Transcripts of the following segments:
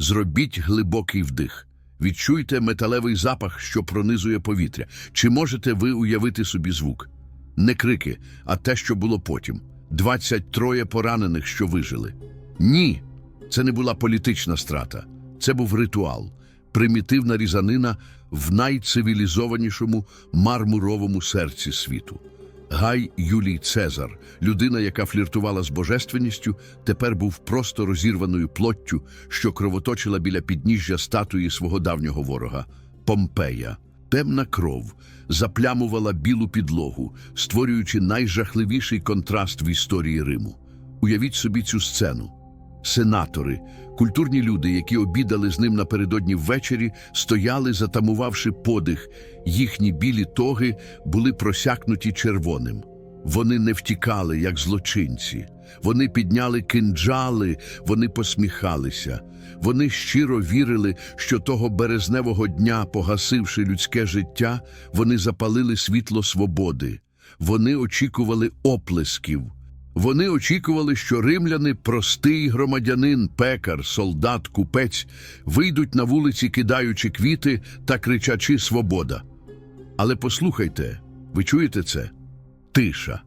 Зробіть глибокий вдих. Відчуйте металевий запах, що пронизує повітря. Чи можете ви уявити собі звук? Не крики, а те, що було потім. 23 поранених, що вижили. Ні, це не була політична страта. Це був ритуал, примітивна різанина в найцивілізованішому мармуровому серці світу. Гай Юлій Цезар, людина, яка фліртувала з божественністю, тепер був просто розірваною плоттю, що кровоточила біля підніжжя статуї свого давнього ворога Помпея. Темна кров заплямувала білу підлогу, створюючи найжахливіший контраст в історії Риму. Уявіть собі цю сцену. Сенатори, культурні люди, які обідали з ним напередодні ввечері, стояли, затамувавши подих. Їхні білі тоги були просякнуті червоним. Вони не втікали, як злочинці. Вони підняли кинджали, вони посміхалися. Вони щиро вірили, що того березневого дня, погасивши людське життя, вони запалили світло свободи. Вони очікували оплесків. Вони очікували, що римляни, простий громадянин, пекар, солдат, купець, вийдуть на вулиці, кидаючи квіти та кричачи «Свобода!». Але послухайте, ви чуєте це? Тиша.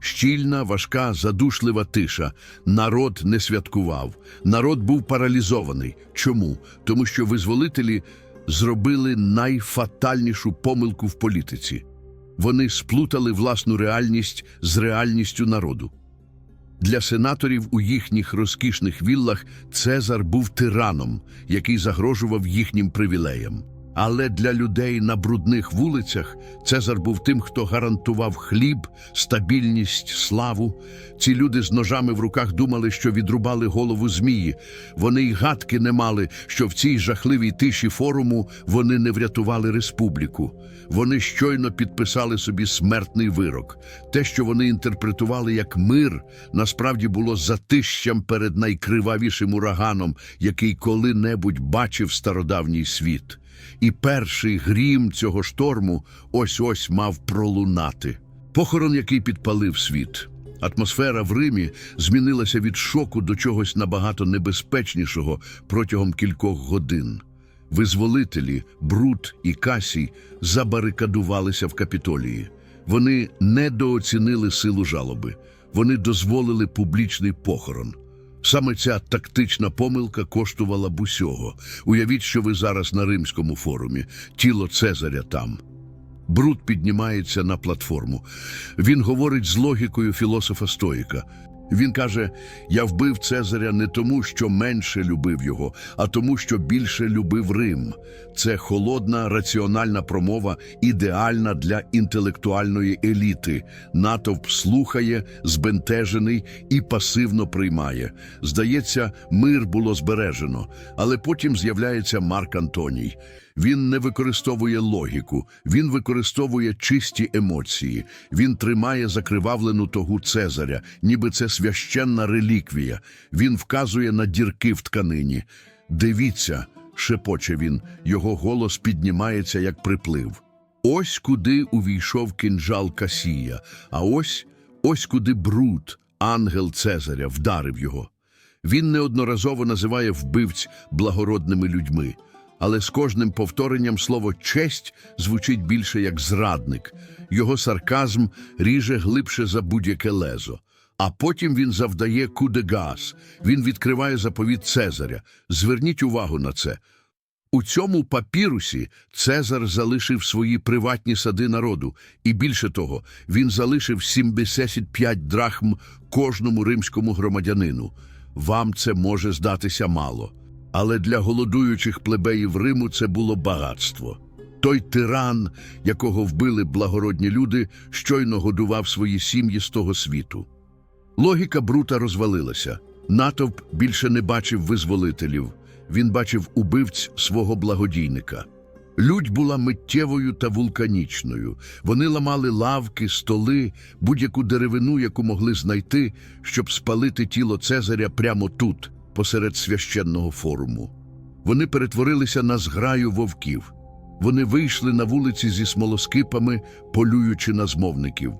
Щільна, важка, задушлива тиша. Народ не святкував. Народ був паралізований. Чому? Тому що визволителі зробили найфатальнішу помилку в політиці. Вони сплутали власну реальність з реальністю народу. Для сенаторів у їхніх розкішних віллах Цезар був тираном, який загрожував їхнім привілеям. Але для людей на брудних вулицях Цезар був тим, хто гарантував хліб, стабільність, славу. Ці люди з ножами в руках думали, що відрубали голову змії. Вони й гадки не мали, що в цій жахливій тиші форуму вони не врятували республіку. Вони щойно підписали собі смертний вирок. Те, що вони інтерпретували як мир, насправді було затищем перед найкривавішим ураганом, який коли-небудь бачив стародавній світ. І перший грім цього шторму ось-ось мав пролунати. Похорон, який підпалив світ. Атмосфера в Римі змінилася від шоку до чогось набагато небезпечнішого протягом кількох годин. Визволителі, Брут і Касій забарикадувалися в капітолії. Вони недооцінили силу жалоби. Вони дозволили публічний похорон. Саме ця тактична помилка коштувала б усього. Уявіть, що ви зараз на римському форумі, тіло Цезаря там. Бруд піднімається на платформу. Він говорить з логікою філософа Стоїка. Він каже: Я вбив Цезаря не тому, що менше любив його, а тому, що більше любив Рим. Це холодна, раціональна промова, ідеальна для інтелектуальної еліти. Натовп слухає, збентежений і пасивно приймає. Здається, мир було збережено, але потім з'являється Марк Антоній. Він не використовує логіку, він використовує чисті емоції. Він тримає закривавлену тогу Цезаря, ніби це священна реліквія. Він вказує на дірки в тканині. Дивіться, шепоче він, його голос піднімається, як приплив. Ось куди увійшов кинджал Касія, а ось ось куди Брут, ангел Цезаря, вдарив його. Він неодноразово називає вбивць благородними людьми, але з кожним повторенням слово честь звучить більше як зрадник. Його сарказм ріже глибше за будь-яке лезо. А потім він завдає кудегас. Він відкриває заповіт Цезаря. Зверніть увагу на це. У цьому папірусі Цезар залишив свої приватні сади народу, і більше того, він залишив 75 драхм кожному римському громадянину. Вам це може здатися мало, але для голодуючих плебеїв Риму це було багатство. Той тиран, якого вбили благородні люди, щойно годував свої сім'ї з того світу. Логіка Брута розвалилася. Натовп більше не бачив визволителів. Він бачив убивць свого благодійника. Людь була миттєвою та вулканічною. Вони ламали лавки, столи, будь-яку деревину, яку могли знайти, щоб спалити тіло Цезаря прямо тут, посеред священного форуму. Вони перетворилися на зграю вовків. Вони вийшли на вулиці зі смолоскипами, полюючи на змовників.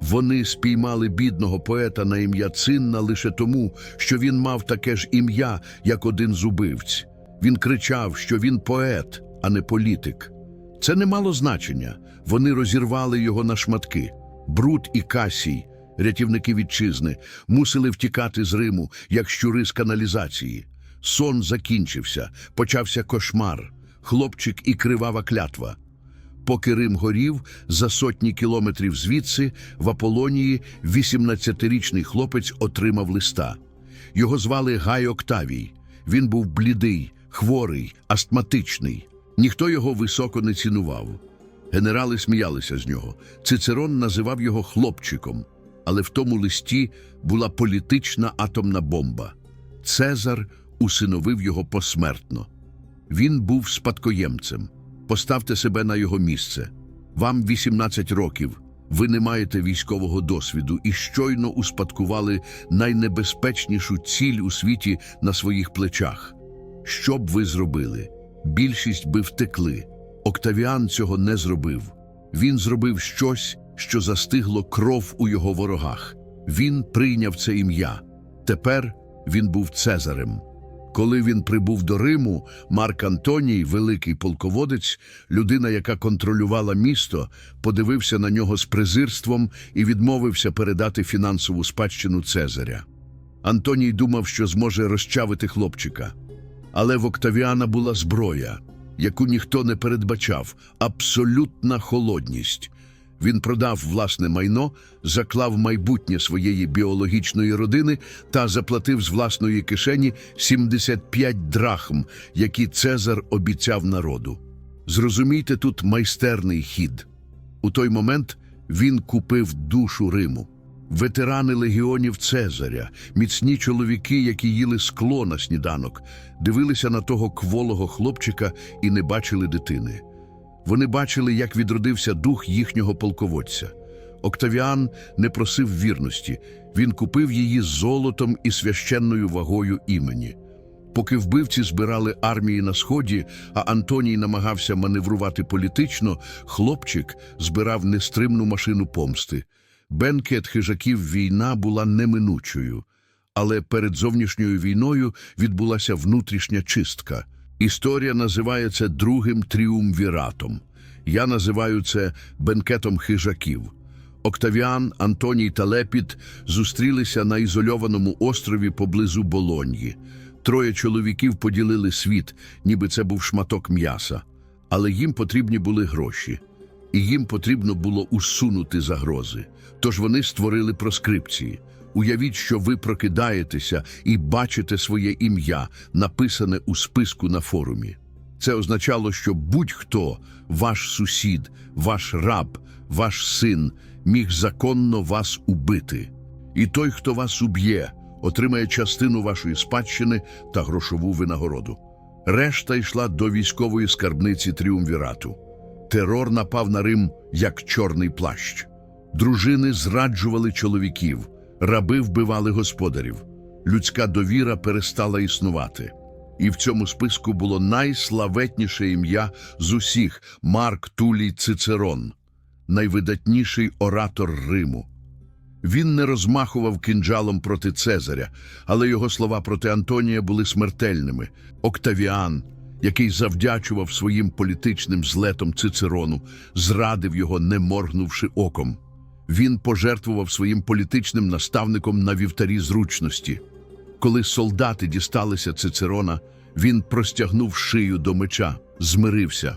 Вони спіймали бідного поета на ім'я Цинна лише тому, що він мав таке ж ім'я, як один з убивць. Він кричав, що він поет, а не політик. Це не мало значення. Вони розірвали його на шматки. Брут і Касій, рятівники вітчизни, мусили втікати з Риму, як щури з каналізації. Сон закінчився, почався кошмар, хлопчик і кривава клятва. Поки Рим горів, за сотні кілометрів звідси, в Аполонії 18-річний хлопець отримав листа. Його звали Гай Октавій. Він був блідий, хворий, астматичний. Ніхто його високо не цінував. Генерали сміялися з нього. Цицерон називав його хлопчиком, але в тому листі була політична атомна бомба. Цезар усиновив його посмертно. Він був спадкоємцем. Поставте себе на його місце. Вам 18 років. Ви не маєте військового досвіду і щойно успадкували найнебезпечнішу ціль у світі на своїх плечах. Що б ви зробили? Більшість би втекли. Октавіан цього не зробив. Він зробив щось, що застигло кров у його ворогах. Він прийняв це ім'я. Тепер він був Цезарем. Коли він прибув до Риму, Марк Антоній, великий полководець, людина, яка контролювала місто, подивився на нього з презирством і відмовився передати фінансову спадщину Цезаря. Антоній думав, що зможе розчавити хлопчика. Але в Октавіана була зброя, яку ніхто не передбачав абсолютна холодність. Він продав власне майно, заклав майбутнє своєї біологічної родини та заплатив з власної кишені 75 драхм, які Цезар обіцяв народу. Зрозумійте тут майстерний хід. У той момент він купив душу Риму. Ветерани легіонів Цезаря, міцні чоловіки, які їли скло на сніданок, дивилися на того кволого хлопчика і не бачили дитини. Вони бачили, як відродився дух їхнього полководця. Октавіан не просив вірності, він купив її золотом і священною вагою імені. Поки вбивці збирали армії на сході, а Антоній намагався маневрувати політично, хлопчик збирав нестримну машину помсти. Бенкет хижаків війна була неминучою, але перед зовнішньою війною відбулася внутрішня чистка. Історія називає це другим тріумвіратом. Я називаю це бенкетом хижаків. Октавіан, Антоній та Лепіт зустрілися на ізольованому острові поблизу Болоньї. Троє чоловіків поділили світ, ніби це був шматок м'яса. Але їм потрібні були гроші, і їм потрібно було усунути загрози. Тож вони створили проскрипції. Уявіть, що ви прокидаєтеся і бачите своє ім'я, написане у списку на форумі. Це означало, що будь-хто, ваш сусід, ваш раб, ваш син, міг законно вас убити. І той, хто вас уб'є, отримає частину вашої спадщини та грошову винагороду. Решта йшла до військової скарбниці тріумвірату. Терор напав на Рим як чорний плащ. Дружини зраджували чоловіків, раби вбивали господарів. Людська довіра перестала існувати. І в цьому списку було найславетніше ім'я з усіх Марк Тулій Цицерон, найвидатніший оратор Риму. Він не розмахував кинджалом проти Цезаря, але його слова проти Антонія були смертельними. Октавіан, який завдячував своїм політичним злетом Цицерону, зрадив його, не моргнувши оком. Він пожертвував своїм політичним наставником на вівтарі зручності. Коли солдати дісталися Цицерона, він простягнув шию до меча, змирився.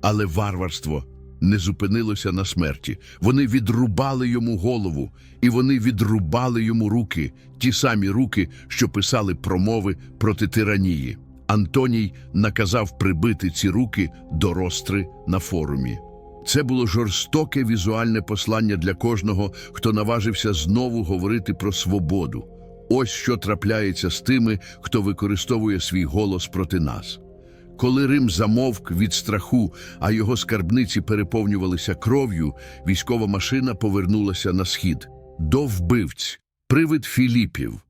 Але варварство не зупинилося на смерті. Вони відрубали йому голову, і вони відрубали йому руки, ті самі руки, що писали промови проти тиранії. Антоній наказав прибити ці руки до ростри на форумі. Це було жорстоке візуальне послання для кожного, хто наважився знову говорити про свободу. Ось що трапляється з тими, хто використовує свій голос проти нас. Коли Рим замовк від страху, а його скарбниці переповнювалися кров'ю, військова машина повернулася на схід до вбивць, привид Філіпів.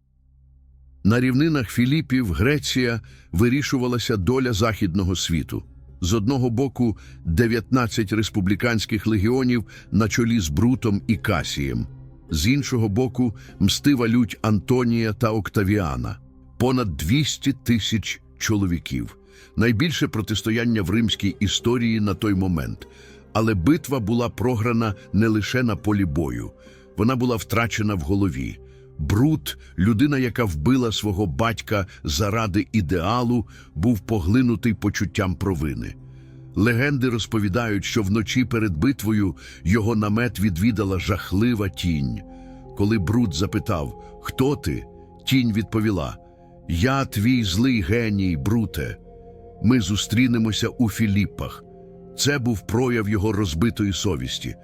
На рівнинах Філіпів Греція вирішувалася доля західного світу. З одного боку 19 республіканських легіонів на чолі з Брутом і Касієм, з іншого боку мстива лють Антонія та Октавіана, понад 200 тисяч чоловіків. найбільше протистояння в римській історії на той момент. Але битва була програна не лише на полі бою, вона була втрачена в голові. Брут, людина, яка вбила свого батька заради ідеалу, був поглинутий почуттям провини. Легенди розповідають, що вночі перед битвою його намет відвідала жахлива тінь. Коли Брут запитав, хто ти, тінь відповіла: Я твій злий геній, Бруте. Ми зустрінемося у Філіппах. Це був прояв його розбитої совісті.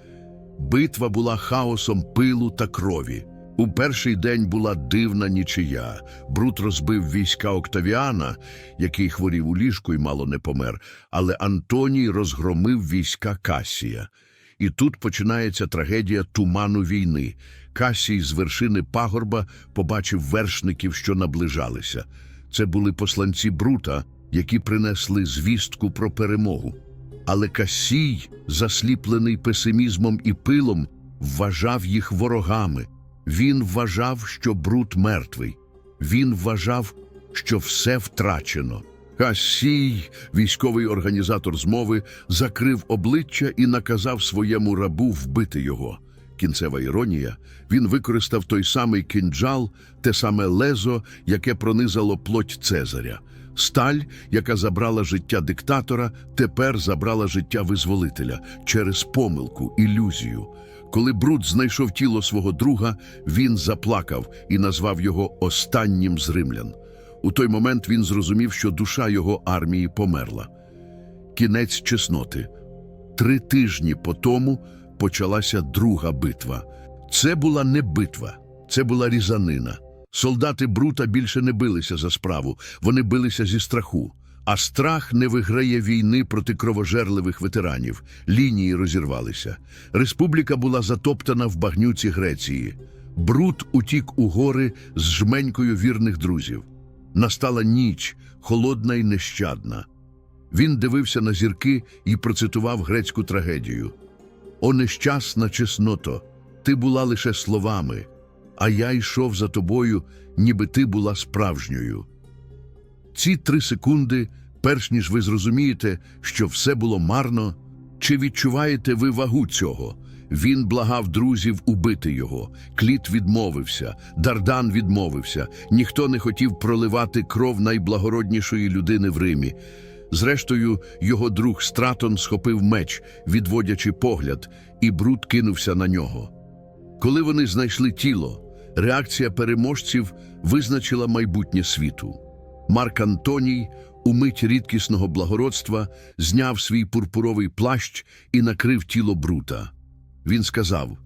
Битва була хаосом пилу та крові. У перший день була дивна нічия. Брут розбив війська Октавіана, який хворів у ліжку і мало не помер, але Антоній розгромив війська Касія. І тут починається трагедія туману війни. Касій з вершини пагорба побачив вершників, що наближалися. Це були посланці Брута, які принесли звістку про перемогу. Але Касій, засліплений песимізмом і пилом, вважав їх ворогами. Він вважав, що Брут мертвий. Він вважав, що все втрачено. Касій, військовий організатор змови, закрив обличчя і наказав своєму рабу вбити його. Кінцева іронія, він використав той самий кинджал, те саме лезо, яке пронизало плоть Цезаря. Сталь, яка забрала життя диктатора, тепер забрала життя визволителя через помилку, ілюзію. Коли Брут знайшов тіло свого друга, він заплакав і назвав його останнім з римлян. У той момент він зрозумів, що душа його армії померла. Кінець чесноти. Три тижні по тому почалася друга битва. Це була не битва, це була різанина. Солдати Брута більше не билися за справу, вони билися зі страху. А страх не виграє війни проти кровожерливих ветеранів. Лінії розірвалися. Республіка була затоптана в багнюці Греції. Брут утік у гори з жменькою вірних друзів. Настала ніч, холодна й нещадна. Він дивився на зірки і процитував грецьку трагедію. О нещасна чесното, ти була лише словами, а я йшов за тобою, ніби ти була справжньою. Ці три секунди, перш ніж ви зрозумієте, що все було марно, чи відчуваєте ви вагу цього? Він благав друзів убити його. Кліт відмовився, Дардан відмовився. Ніхто не хотів проливати кров найблагороднішої людини в Римі. Зрештою, його друг Стратон схопив меч, відводячи погляд, і Брут кинувся на нього. Коли вони знайшли тіло, реакція переможців визначила майбутнє світу. Марк Антоній, у мить рідкісного благородства, зняв свій пурпуровий плащ і накрив тіло Брута. Він сказав,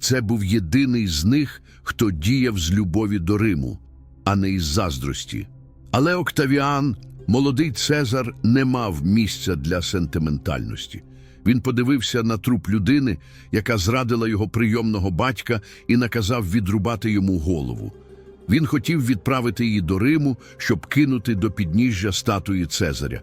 це був єдиний з них, хто діяв з любові до Риму, а не із заздрості. Але Октавіан, молодий Цезар, не мав місця для сентиментальності. Він подивився на труп людини, яка зрадила його прийомного батька і наказав відрубати йому голову. Він хотів відправити її до Риму, щоб кинути до підніжжя статуї Цезаря.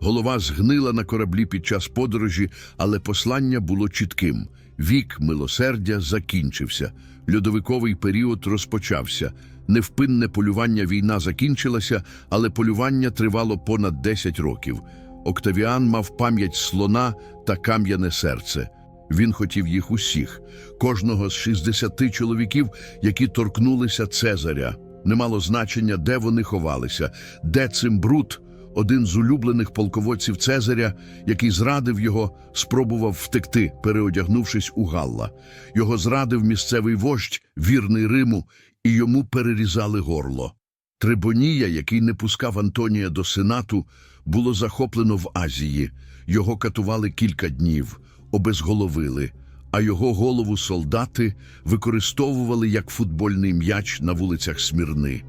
Голова згнила на кораблі під час подорожі, але послання було чітким. Вік милосердя закінчився. Льодовиковий період розпочався. Невпинне полювання війна закінчилася, але полювання тривало понад 10 років. Октавіан мав пам'ять слона та кам'яне серце. Він хотів їх усіх, кожного з 60 чоловіків, які торкнулися Цезаря. Не мало значення, де вони ховалися, де цим брут, один з улюблених полководців Цезаря, який зрадив його, спробував втекти, переодягнувшись у Галла. Його зрадив місцевий вождь, вірний Риму, і йому перерізали горло. Трибонія, який не пускав Антонія до сенату, було захоплено в Азії. Його катували кілька днів, обезголовили, а його голову солдати використовували як футбольний м'яч на вулицях Смірни.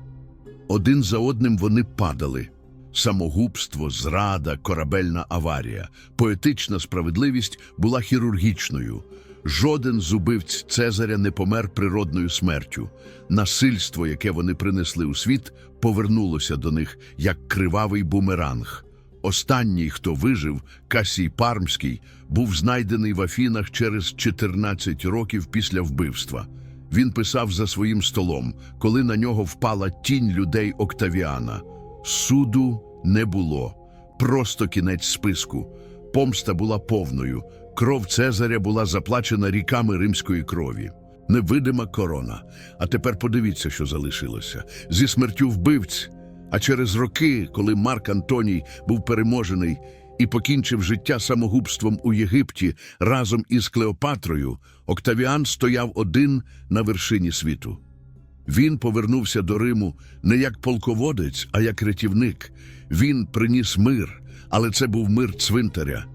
Один за одним вони падали. Самогубство, зрада, корабельна аварія, поетична справедливість була хірургічною. Жоден з убивць Цезаря не помер природною смертю. Насильство, яке вони принесли у світ, повернулося до них як кривавий бумеранг. Останній, хто вижив, Касій Пармський, був знайдений в Афінах через 14 років після вбивства. Він писав за своїм столом, коли на нього впала тінь людей Октавіана. Суду не було. просто кінець списку. Помста була повною. Кров Цезаря була заплачена ріками римської крові. Невидима корона. А тепер подивіться, що залишилося. Зі смертю вбивць. А через роки, коли Марк Антоній був переможений і покінчив життя самогубством у Єгипті разом із Клеопатрою, Октавіан стояв один на вершині світу. Він повернувся до Риму не як полководець, а як рятівник. Він приніс мир, але це був мир цвинтаря.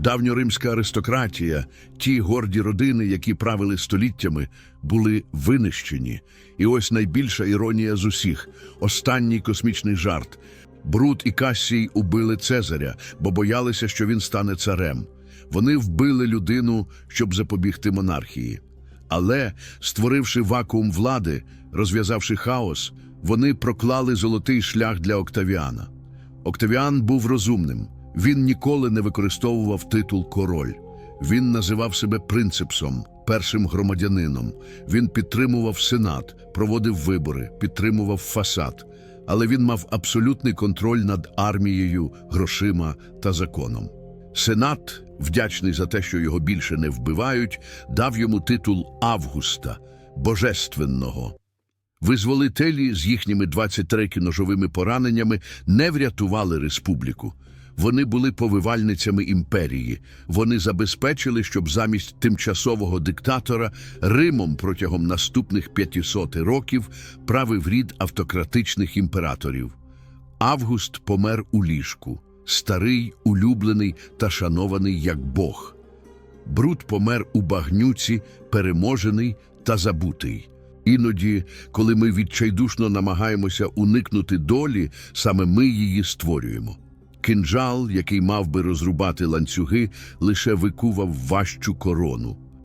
Давньоримська аристократія, ті горді родини, які правили століттями, були винищені. І ось найбільша іронія з усіх останній космічний жарт. Брут і Кассій убили Цезаря, бо боялися, що він стане царем. Вони вбили людину, щоб запобігти монархії. Але, створивши вакуум влади, розв'язавши хаос, вони проклали золотий шлях для Октавіана. Октавіан був розумним. Він ніколи не використовував титул король. Він називав себе принципсом, першим громадянином. Він підтримував сенат, проводив вибори, підтримував фасад. Але він мав абсолютний контроль над армією, грошима та законом. Сенат, вдячний за те, що його більше не вбивають, дав йому титул Августа, Божественного. Визволителі з їхніми 23 ножовими пораненнями не врятували республіку. Вони були повивальницями імперії. Вони забезпечили, щоб замість тимчасового диктатора Римом протягом наступних 500 років правив рід автократичних імператорів. Август помер у ліжку, старий, улюблений та шанований як Бог. Брут помер у багнюці, переможений та забутий. Іноді, коли ми відчайдушно намагаємося уникнути долі, саме ми її створюємо. Кинджал, який мав би розрубати ланцюги, лише викував важчу корону.